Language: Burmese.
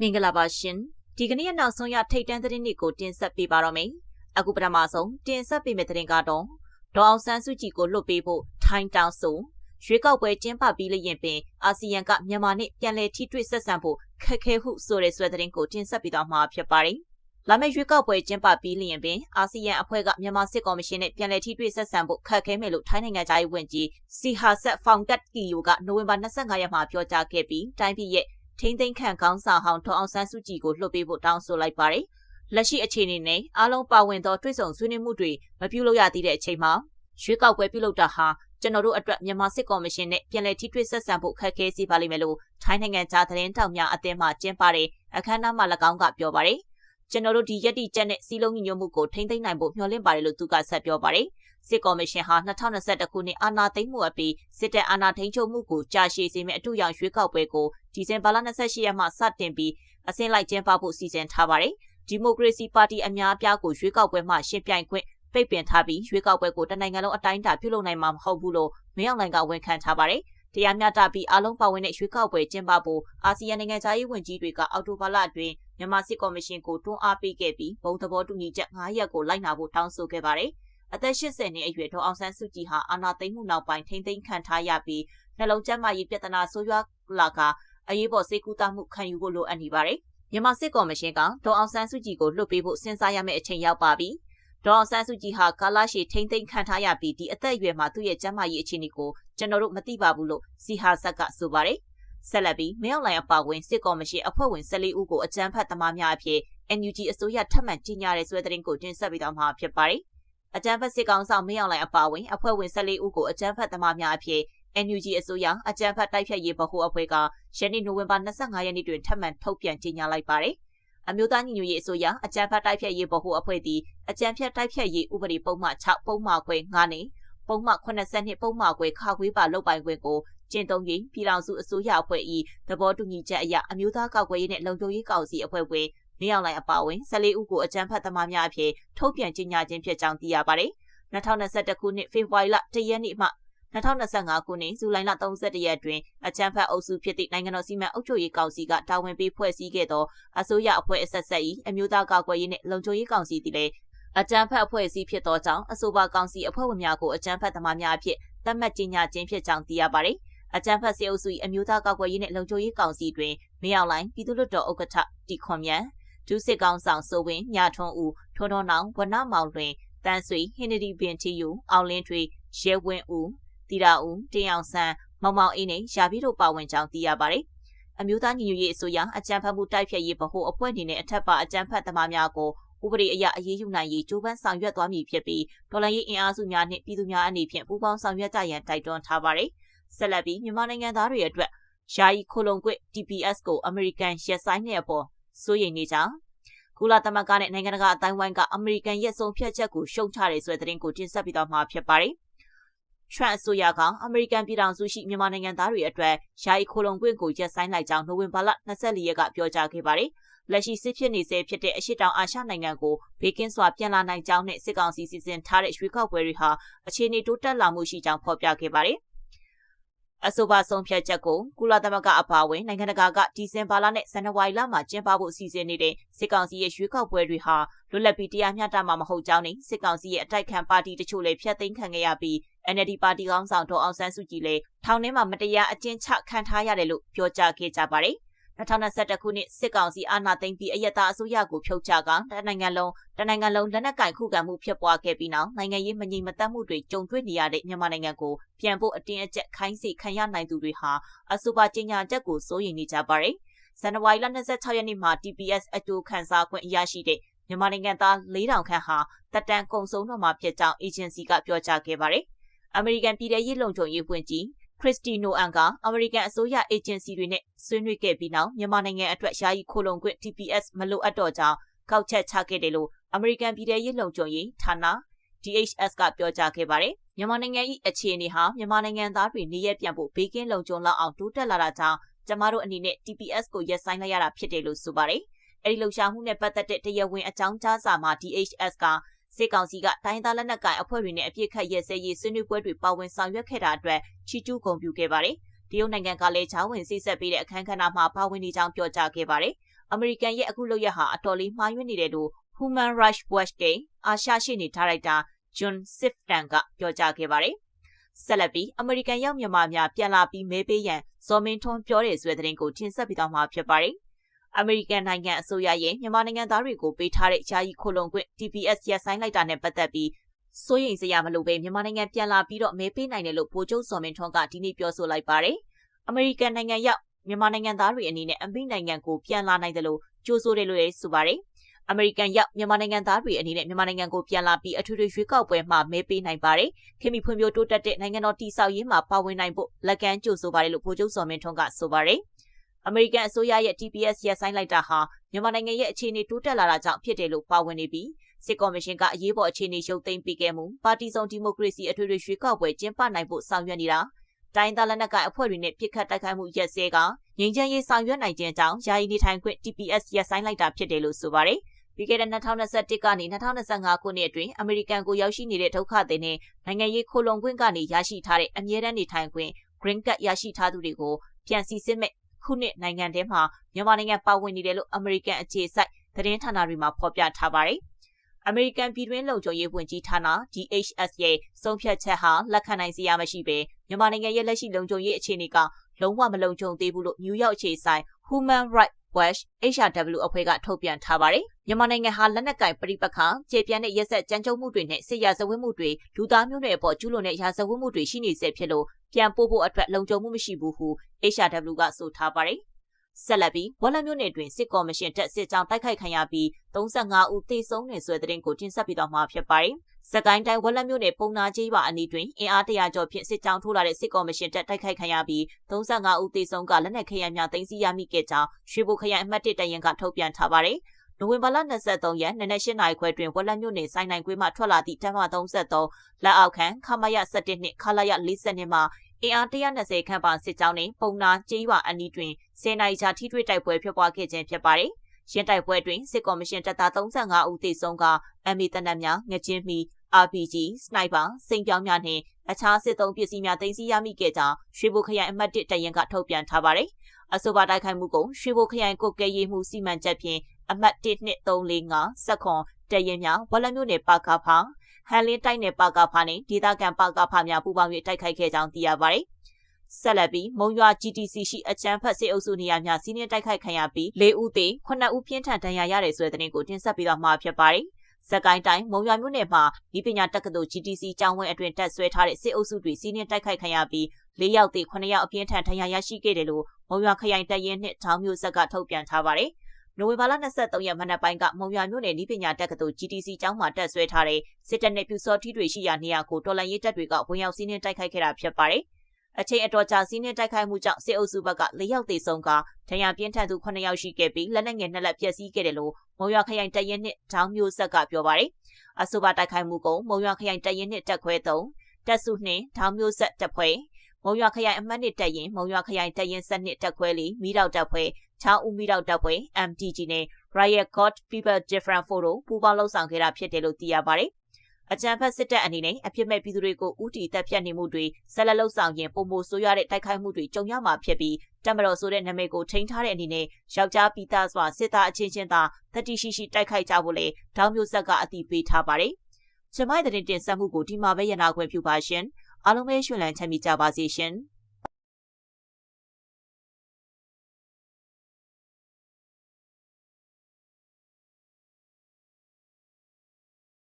မင်္ဂလာပါရှင်ဒီကနေ့နောက်ဆုံးရထိတ်တန့်သတင်းတွေကိုတင်ဆက်ပေးပါတော့မယ်အခုပထမဆုံးတင်ဆက်ပေးမယ့်သတင်းကတော့ဒေါအောင်ဆန်းစုကြည်ကိုလွတ်ပေးဖို့ထိုင်းတောင်ဆိုရွေးကောက်ပွဲကျင်းပပြီးလျင်ပင်အာဆီယံကမြန်မာနဲ့ပြန်လည်ထိတွေ့ဆက်ဆံဖို့ခက်ခဲဟုဆိုတဲ့ဆွဲသတင်းကိုတင်ဆက်ပေးသွားမှာဖြစ်ပါတယ်လာမယ့်ရွေးကောက်ပွဲကျင်းပပြီးလျင်ပင်အာဆီယံအဖွဲ့ကမြန်မာစစ်ကော်မရှင်နဲ့ပြန်လည်ထိတွေ့ဆက်ဆံဖို့ခက်ခဲမယ်လို့ထိုင်းနိုင်ငံသားရေးဝန်ကြီးစီဟာဆက်ဖောင်ကတ်ကီယိုကနိုဝင်ဘာ25ရက်မှာပြောကြားခဲ့ပြီးတိုင်းပြည်ရဲ့ ထိမ့်သိမ်းခန့်ကောင်းဆောင်ဟောင်းထောက်အောင်ဆန်းစုကြည်ကိုလွှတ်ပေးဖို့တောင်းဆိုလိုက်ပါတယ်။လက်ရှိအခြေအနေနဲ့အားလုံးပါဝင်သောတွဲဆောင်ဆွေးနွေးမှုတွေမပြုလုပ်ရသေးတဲ့အချိန်မှာရွေးကောက်ပွဲပြုလုပ်တာဟာကျွန်တော်တို့အတွက်မြန်မာစစ်ကော်မရှင်နဲ့ပြည်내ထိတွေ့ဆက်ဆံဖို့ခက်ခဲစေပါလိမ့်မယ်လို့ထိုင်းနိုင်ငံသားသတင်းတောက်များအသင်းမှကျင်းပတဲ့အခမ်းအနားမှာ၎င်းကပြောပါတယ်။ကျွန်တော်တို့ဒီရက်တိကျက်နဲ့စီလုံးညီညွတ်မှုကိုထိန်းသိမ်းနိုင်ဖို့မျှော်လင့်ပါတယ်လို့သူကဆက်ပြောပါတယ်။ စစ်ကော်မရှင်ဟာ2021ခုနှစ်အာဏာသိမ်းမှုအပြီးစစ်တပ်အာဏာထိန်းချုပ်မှုကိုကြာရှည်စေမယ့်အထူးရောင်ရွေးကောက်ပွဲကိုဒီဇင်ဘာလ28ရက်မှစတင်ပြီးအစင်းလိုက်ကျင်းပဖို့စီစဉ်ထားပါတယ်။ဒီမိုကရေစီပါတီအများအပြားကိုရွေးကောက်ပွဲမှရှင်းပြိုင်ခွင့်ပိတ်ပင်ထားပြီးရွေးကောက်ပွဲကိုတနိုင်ငံလုံးအတိုင်းအတာပြုလုပ်နိုင်မှာမဟုတ်ဘူးလို့မင်းအောင်လှိုင်ကဝန်ခံထားပါတယ်။တရားမျှတပြီးအလုံးပါဝင်တဲ့ရွေးကောက်ပွဲကျင်းပဖို့အာဆီယံနိုင်ငံသားရေးဝန်ကြီးတွေကအောက်တိုဘာလအတွင်းမြန်မာစစ်ကော်မရှင်ကိုတွန်းအားပေးခဲ့ပြီးဘုံသဘောတူညီချက်9ရက်ကိုလိုက်နာဖို့တောင်းဆိုခဲ့ပါတယ်။ အသက်80နှစ်အရွယ်ဒေါအောင်ဆန်းစုကြည်ဟာအာဏာသိမ်းမှုနောက်ပိုင်းထိမ့်သိမ်းခံထားရပြီးနှလုံးကျန်းမာရေးပြဿနာဆိုးရွားလာကအရေးပေါ်စိတ်ကူးတမှုခံယူဖို့လိုအပ်နေပါတယ်။မြန်မာစစ်ကော်မရှင်ကဒေါအောင်ဆန်းစုကြည်ကိုလွှတ်ပေးဖို့စဉ်းစားရမယ့်အချိန်ရောက်ပါပြီ။ဒေါအောင်ဆန်းစုကြည်ဟာကာလရှည်ထိမ့်သိမ်းခံထားရပြီးဒီအသက်အရွယ်မှာသူ့ရဲ့ကျန်းမာရေးအခြေအနေကိုကျွန်တော်တို့မသိပါဘူးလို့စီဟာဆက်ကဆိုပါတယ်။ဆက်လက်ပြီးမင်းအောင်လှိုင်အပါဝင်စစ်ကော်မရှင်အဖွဲ့ဝင်14ဦးကိုအကြမ်းဖက်သမားများအဖြစ် NUG အစိုးရထပ်မံကြီးညာတဲ့ဆွဲတဲ့ရင်ကိုတင်ဆက်ပေးသွားမှာဖြစ်ပါတယ်။ အကြမ်းဖက်စစ်ကောင်ဆောင်မင်းအောင်လှိုင်အပါအဝင်အဖွဲ့ဝင်14ဦးကိုအကြမ်းဖက်သမားများအဖြစ် NUG အစိုးရအကြမ်းဖက်တိုက်ဖြတ်ရေးဗဟိုအဖွဲ့ကယနေ့နိုဝင်ဘာ25ရက်နေ့တွင်ထပ်မံထုတ်ပြန်ကြေညာလိုက်ပါတယ်။အမျိုးသားညီညွတ်ရေးအစိုးရအကြမ်းဖက်တိုက်ဖြတ်ရေးဗဟိုအဖွဲ့သည်အကြမ်းဖက်တိုက်ဖြတ်ရေးဥပဒေပုံမှန်6ပုံမှန်ခွဲ9နဲ့ပုံမှန်82ပုံမှန်ခွဲခါခွေးပါလုတ်ပိုင်ခွင့်ကိုကျင့်သုံးပြီးပြည်ထောင်စုအစိုးရအဖွဲ့၏သဘောတူညီချက်အရအမျိုးသားကောက်ွယ်ရေးနဲ့လုံခြုံရေးကောင်စီအဖွဲ့ဝင် မင်းအောင်လှိုင်အပါအဝင်14ဦးကိုအကြမ်းဖက်သမားများအဖြစ်ထုတ်ပြန်ကြေညာခြင်းဖြစ်ကြောင်းသိရပါတယ်။2021ခုနှစ်ဖေဖော်ဝါရီလ1ရက်နေ့မှ2025ခုနှစ်ဇူလိုင်လ31ရက်တွင်အချမ်းဖတ်အုပ်စုဖြစ်သည့်နိုင်ငံတော်စီမံအုပ်ချုပ်ရေးကောင်စီကတာဝန်ပေးဖွဲ့စည်းခဲ့သောအစိုးရအဖွဲ့အဆက်ဆက်၏အမျိုးသားကာကွယ်ရေးနှင့်လုံခြုံရေးကောင်စီသည်လည်းအကြမ်းဖက်အဖွဲ့အစည်းဖြစ်သောကြောင့်အဆိုပါကောင်စီအဖွဲ့ဝင်များကိုအကြမ်းဖက်သမားများအဖြစ်သတ်မှတ်ကြေညာခြင်းဖြစ်ကြောင်းသိရပါသည်။အကြမ်းဖက်စေအုပ်စု၏အမျိုးသားကာကွယ်ရေးနှင့်လုံခြုံရေးကောင်စီတွင်မင်းအောင်လှိုင်ပြည်သူ့လွှတ်တော်ဥက္ကဋ္ဌတီခွန်မြန် ဒုစစ်ကောင်ဆောင်စိုးဝင်းမြထွန်းဦးထွန်းထွန်းနောင်ဝနမောင်လွင်တန်းဆွေဟင်နဒီပင်တီယူအောင်လင်းထွေရဲဝင်းဦးတီရာဦးတင်အောင်ဆန်းမောင်မောင်အေးနဲ့ရာပြီးတို့ပါဝင်ကြောင်းသိရပါတယ်။အမျိုးသားညီညွတ်ရေးအစိုးရအကြံဖတ်မှုတိုက်ဖျက်ရေးဗဟိုအဖွဲ့အနေနဲ့အထက်ပါအကြံဖတ်သမားများကိုဥပဒေအရအရေးယူနိုင်ရေးကြိုးပမ်းဆောင်ရွက်သွားမည်ဖြစ်ပြီးဒေါ်လာရေးအင်အားစုများနှင့်ပြည်သူများအနေဖြင့်ပူးပေါင်းဆောင်ရွက်ကြရန်တိုက်တွန်းထားပါတယ်။ဆက်လက်ပြီးမြန်မာနိုင်ငံသားတွေအတွက်ယာယီခိုလုံကွ TPS ကိုအမေရိကန်ရက်ဆိုင်တဲ့အပေါ် စိုးရိမ်နေကြောင်းကုလသမဂ္ဂနဲ့နိုင်ငံတကာအတိုင်းဝိုင်းကအမေရိကန်ရဲ့ဆုံးဖြတ်ချက်ကိုရှုံချတယ်ဆိုတဲ့သတင်းကိုတင်ဆက်ပြီးတော့မှာဖြစ်ပါတယ်။ထရန့်အစိုးရကအမေရိကန်ပြည်ထောင်စုရှိမြန်မာနိုင်ငံသားတွေအတွက်ယာယီခိုလုံခွင့်ကိုရပ်ဆိုင်းလိုက်ကြောင်းနိုဝင်ဘာလ24ရက်ကပြောကြားခဲ့ပါတယ်။လက်ရှိစစ်ဖြစ်နေဆဲဖြစ်တဲ့အရှိတောင်အာရှနိုင်ငံကိုဘေးကင်းစွာပြန်လာနိုင်ကြောင်းနဲ့စစ်ကောင်စီစီစဉ်ထားတဲ့ရွှေကောက်ပွဲတွေဟာအခြေအနေတိုးတက်လာမှုရှိကြောင်းဖော်ပြခဲ့ပါတယ်။ အဆိုပါဆုံးဖြတ်ချက်ကိုကုလသမဂ္ဂအပါအဝင်နိုင်ငံတကာကဒီဇင်ဘာလနဲ့ဇန်နဝါရီလမှာကျင်းပဖို့စီစဉ်နေတဲ့စစ်ကောင်စီရဲ့ရွေးကောက်ပွဲတွေဟာလွတ်လပ်ပြီးတရားမျှတမှာမဟုတ်ကြောင်းနဲ့စစ်ကောင်စီရဲ့အတိုက်ခံပါတီတချို့လည်းဖျက်သိမ်းခံခဲ့ရပြီး NLD ပါတီကောင်းဆောင်ဒေါ်အောင်ဆန်းစုကြည်လည်းထောင်ထဲမှာမတရားအကျဉ်းချခံထားရတယ်လို့ပြောကြားခဲ့ကြပါတယ် 2021ခုနှစ်စစ်ကောင်စီအာဏာသိမ်းပြီးအယက်သားအစိုးရကိုဖျောက်ချကတနိုင်ငံလုံးတနိုင်ငံလုံးလက်နက်ကင်ခုခံမှုဖြစ်ပွားခဲ့ပြီးနောက်နိုင်ငံရေးမငြိမ်မသက်မှုတွေကြုံတွေ့နေရတဲ့မြန်မာနိုင်ငံကိုပြန်ဖို့အတင်းအကျပ်ခိုင်းစေခံရနိုင်သူတွေဟာအဆိုပါကြေညာချက်ကိုစိုးရိမ်နေကြပါတယ်။ဇန်နဝါရီလ26ရက်နေ့မှာ TPS အကျိုးခံစားခွင့်အရရှိတဲ့မြန်မာနိုင်ငံသား4000ခန့်ဟာတက်တန်ကုံဆုံးတော့မှာဖြစ်ကြောင်း agency ကပြောကြားခဲ့ပါတယ်။အမေရိကန်ပြည်ထရေးလုံခြုံရေးဝန်ကြီး ခရစ်စတီနိုအန်ကအမေရိကန်အစိုးရအေဂျင်စီတွေနဲ့ဆွေးနွေးခဲ့ပြီးနောက်မြန်မာနိုင်ငံအတွက်ယာယီခိုလုံခွင့် TPS မလိုအပ်တော့ကြောင်းကောက်ချက်ချခဲ့တယ်လို့အမေရိကန်ပြည်ထရေးလုံခြုံရေးဌာန DHS ကပြောကြားခဲ့ပါတယ်။မြန်မာနိုင်ငံ၏အခြေအနေဟာမြန်မာနိုင်ငံသားတွေနေရပြန်ဖို့ဘေးကင်းလုံခြုံလောက်အောင်တိုးတက်လာတာကြောင့်ကျမတို့အနေနဲ့ TPS ကိုရပ်ဆိုင်းလိုက်ရတာဖြစ်တယ်လို့ဆိုပါတယ်။အဲဒီလှုပ်ရှားမှုနဲ့ပတ်သက်တဲ့တရားဝင်အကြောင်းကြားစာမှာ DHS က စစ်ကောင်စီကတိုင်းသားလက်နက်ကိုင်အဖွဲ့တွေနဲ့အပြစ်ခတ်ရဲစဲရေးဆွေးနွေးပွဲတွေပါဝင်ဆောင်ရွက်ခဲ့တာအတွက်ချီးကျူးဂုဏ်ပြုခဲ့ပါတယ်။တရုတ်နိုင်ငံကလည်းချောင်းဝင်စိတ်ဆက်ပေးတဲ့အခမ်းကဏ္ဍမှာပါဝင်နေကြောင်းပြောကြားခဲ့ပါတယ်။အမေရိကန်ရဲ့အခုလုပ်ရဟာအတော်လေးမှားယွင်းနေတယ်လို့ Human Rights Watch ကအာရှရှိနေဒါရိုက်တာ John Sifton ကပြောကြားခဲ့ပါတယ်။ဆက်လက်ပြီးအမေရိကန်ရောက်မြန်မာများပြန်လာပြီးမဲပေးရန်ဇော်မင်းထွန်းပြောတဲ့ဆိုတဲ့သတင်းကိုတင်ဆက်ပေးသွားမှာဖြစ်ပါတယ်။ အမေရိကန်နိုင်ငံအစိုးရရဲ့မြန်မာနိုင်ငံသားတွေကိုပေးထားတဲ့ယာယီခိုလုံခွင့် TPS ရပ်ဆိုင်းလိုက်တာနဲ့ပတ်သက်ပြီးစိုးရိမ်စရာမလိုပဲမြန်မာနိုင်ငံပြန်လာပြီးတော့မဲပေးနိုင်တယ်လို့ဗိုလ်ချုပ်စော်မင်းထွန်းကဒီနေ့ပြောဆိုလိုက်ပါတယ်။အမေရိကန်နိုင်ငံရောက်မြန်မာနိုင်ငံသားတွေအနေနဲ့အမိနိုင်ငံကိုပြန်လာနိုင်တယ်လို့ကြိုးဆိုတယ်လို့လည်းဆိုပါတယ်။အမေရိကန်ရောက်မြန်မာနိုင်ငံသားတွေအနေနဲ့မြန်မာနိုင်ငံကိုပြန်လာပြီးအထူးထူးရွေးကောက်ပွဲမှာမဲပေးနိုင်ပါတယ်။ခင်မီဖွံ့ဖြိုးတိုးတက်တဲ့နိုင်ငံတော်တည်ဆောက်ရေးမှာပါဝင်နိုင်ဖို့လက်ကမ်းကြိုဆိုပါတယ်လို့ဗိုလ်ချုပ်စော်မင်းထွန်းကဆိုပါတယ်။ အမေရိကန်အစိုးရရဲ့ TPS ရပ်ဆိုင်းလိုက်တာဟာမြန်မာနိုင်ငံရဲ့အခြေအနေတိုးတက်လာတာကြောင့်ဖြစ်တယ်လို့ပါဝင်နေပြီးစစ်ကော်မရှင်ကအရေးပေါ်အခြေအနေရုပ်သိမ်းပေးခဲ့မှုပါတီစုံဒီမိုကရေစီအထွေထွေရွေးကောက်ပွဲကျင်းပနိုင်ဖို့ဆောင်ရွက်နေတာတိုင်းသားလက်နက်ကိုင်အဖွဲ့တွေနဲ့ပြစ်ခတ်တိုက်ခိုက်မှုရက်စဲကငြိမ်းချမ်းရေးဆောင်ရွက်နိုင်ခြင်းကြောင့်ယာယီနေထိုင်ခွင့် TPS ရပ်ဆိုင်းလိုက်တာဖြစ်တယ်လို့ဆိုပါတယ်။ပြီးခဲ့တဲ့2021ကနေ2025ခုနှစ်အတွင်းအမေရိကန်ကိုရောက်ရှိနေတဲ့ဒုက္ခသည်နဲ့နိုင်ငံရေးခိုလုံခွင့်ကနေရရှိထားတဲ့အမြဲတမ်းနေထိုင်ခွင့် Green Card ရရှိထားသူတွေကိုပြန်စီစစ်မဲ့ ခုနှစ်နိုင်ငံထဲမှာမြန်မာနိုင်ငံပါဝင်နေတယ်လို့အမေရိကန်အခြေစိုက်သတင်းဌာနတွေမှာဖော်ပြထားပါတယ်။အမေရိကန်ပြည်တွင်းလုံခြုံရေးဝန်ကြီးဌာန DHS ရဲ့ဆုံးဖြတ်ချက်ဟာလက်ခံနိုင်စရာမရှိပဲမြန်မာနိုင်ငံရဲ့လက်ရှိလုံခြုံရေးအခြေအနေကလုံးဝမလုံခြုံသေးဘူးလို့နယူးယောက်အခြေစိုက် Human Rights Watch HRW အဖွဲ့ကထုတ်ပြန်ထားပါတယ်။မြန်မာနိုင်ငံဟာလက်နက်ကင်ပြိပခါကျေပြန့်တဲ့ရက်ဆက်ကြမ်းကြုတ်မှုတွေနဲ့စစ်ရာဇဝတ်မှုတွေလူသားမျိုးနွယ်အပေါ်ကျူးလွန်တဲ့ရာဇဝတ်မှုတွေရှိနေစေဖြစ်လို့ပြန်ပို့ဖို့အတွက်လုံခြုံမှုမရှိဘူးဟု HRW ကဆိုထားပါတယ်။ဆက်လက်ပြီးဝက်လက်မြို့နယ်တွင်စစ်ကော်မရှင်တပ်စစ်ကြောင်းတိုက်ခိုက်ခံရပြီး35ဦးသေဆုံးနေဆွဲတဲ့တင်ကိုတင်ဆက်ပြီးတော့မှာဖြစ်ပါတယ်။စကိုင်းတိုင်းဝက်လက်မြို့နယ်ပုံနာကြီးရွာအနီးတွင်အင်အားတရာကျော်ဖြင့်စစ်ကြောင်းထိုးလာတဲ့စစ်ကော်မရှင်တပ်တိုက်ခိုက်ခံရပြီး35ဦးသေဆုံးကလက်နက်ခဲယမ်းများတင်စီရမိခဲ့ကြောင်းရွှေဘိုခရိုင်အမှတ်1တရင်ကထုတ်ပြန်ထားပါတယ်။ နိုဝင်ဘာလ23ရက်နေ့နက်၈နာရီခွဲတွင်ဝက်လက်မြို့နယ်စိုင်းနိုင်ကွေးမှထွက်လာသည့်တမ33လက်အောက်ခံခမရ17နှင့်ခလာရ40မှအင်အား120ခန့်ပါစစ်ကြောင်းနဲ့ပုံနာကျေးရွာအနီးတွင်10နိုင်ကြာထိတွေ့တိုက်ပွဲဖြစ်ပွားခဲ့ခြင်းဖြစ်ပါတယ်။ရင်းတိုက်ပွဲတွင်စစ်ကော်မရှင်တပ်သား35ဦးသေဆုံးက MA တနက်များငကြင်းမီ RPG စနိုက်ပါစိန်ပြောင်းများနှင့်အခြားစစ်သုံးပစ္စည်းများသိမ်းဆည်းရမိခဲ့ကြောင်းရွှေဘိုခရိုင်အမှတ်1တရင်ကထုတ်ပြန်ထားပါတယ်။အဆိုပါတိုက်ခိုက်မှုကိုရွှေဘိုခရိုင်ကုတ်ကဲရေးမှုစီမံချက်ဖြင့် အမှတ်12345စက်ခွန်တရင်များဝလမျိုးနယ်ပါကာဖာဟန်လင်းတိုက်နယ်ပါကာဖာနဲ့ဒေသခံပါကာဖာများပူးပေါင်း၍တိုက်ခိုက်ခဲ့ကြောင်းသိရပါတယ်။ဆက်လက်ပြီးမုံရွာ GTC ရှိအချမ်းဖတ်စစ်အုပ်စုနေရာများစီးနှင်းတိုက်ခိုက်ခံရပြီး၄ဦးသေ9ဦးပြင်းထန်ဒဏ်ရာရတဲ့ဆိုတဲ့သတင်းကိုတင်ဆက်ပေးသွားမှာဖြစ်ပါတယ်။စကိုင်းတိုင်းမုံရွာမြို့နယ်မှာဤပညာတက္ကသိုလ် GTC ကျောင်းဝင်းအတွင်တက်ဆွဲထားတဲ့စစ်အုပ်စုတွေစီးနှင်းတိုက်ခိုက်ခံရပြီး၄ယောက်သေ9ယောက်အပြင်းထန်ဒဏ်ရာရရှိခဲ့တယ်လို့မုံရွာခရိုင်တပ်ရင်းနှင့်ထောင်မျိုးဆက်ကထုတ်ပြန်ထားပါတယ်။ နိုဝင်ဘာလ23ရက်မနက်ပိုင်းကမုံရွာမြို့နယ်ဤပညာတက္ကသိုလ် GTC ကျောင်းမှာတက်ဆွဲထားတဲ့စစ်တပ်နဲ့ပြူစောထီးတွေရှိရာနေရာကိုတော်လန်ရေးတပ်တွေကဝင်ရောက်စီးနင်းတိုက်ခိုက်ခဲ့တာဖြစ်ပါတယ်။အချိန်အတော်ကြာစီးနင်းတိုက်ခိုက်မှုကြောင့်စစ်အုပ်စုဘက်က၄ယောက်သေဆုံးကဒဏ်ရာပြင်းထန်သူ9ယောက်ရှိခဲ့ပြီးလက်နက်ငယ်နှစ်လက်ပျက်စီးခဲ့တယ်လို့မုံရွာခရိုင်တပ်ရင်းနှင့်ထောင်မျိုးဆက်ကပြောပါတယ်။အဆိုပါတိုက်ခိုက်မှုကိုမုံရွာခရိုင်တပ်ရင်းနှင့်တပ်ခွဲ3တပ်စုနှင့်ထောင်မျိုးဆက်တပ်ဖွဲ့မုံရွာခရိုင်အမှတ်နှစ်တပ်ရင်မုံရွာခရိုင်တပ်ရင်7နှစ်တပ်ခွဲလီမိတော့တပ်ဖွဲ့ ချောင်းဦးမိတော့တပ်ဖွဲ့ MTG နဲ့ Riot God People Different Photo ပူးပေါင်းလှုပ်ဆောင်ခဲ့တာဖြစ်တယ်လို့သိရပါတယ်။အကြံဖက်စစ်တပ်အနေနဲ့အပြစ်မဲ့ပြည်သူတွေကိုဥတီတပ်ဖြတ်နေမှုတွေဆက်လက်လှုပ်ဆောင်ရင်ပုံမိုဆိုးရတဲ့တိုက်ခိုက်မှုတွေကြုံရမှာဖြစ်ပြီးတမတော်ဆိုတဲ့နာမည်ကိုထိန်းထားတဲ့အနေနဲ့ယောက်ျားပိသားစွာစစ်သားအချင်းချင်းသာတတိရှိရှိတိုက်ခိုက်ကြဖို့လေဒေါင်းမျိုးဆက်ကအတိပေးထားပါတယ်။ကျမိုင်းတဲ့တင်ဆက်မှုကိုဒီမှာပဲရနာခွင့်ပြုပါရှင်။အားလုံးပဲရှင်လန်းချမ်းမြေ့ကြပါစေရှင်။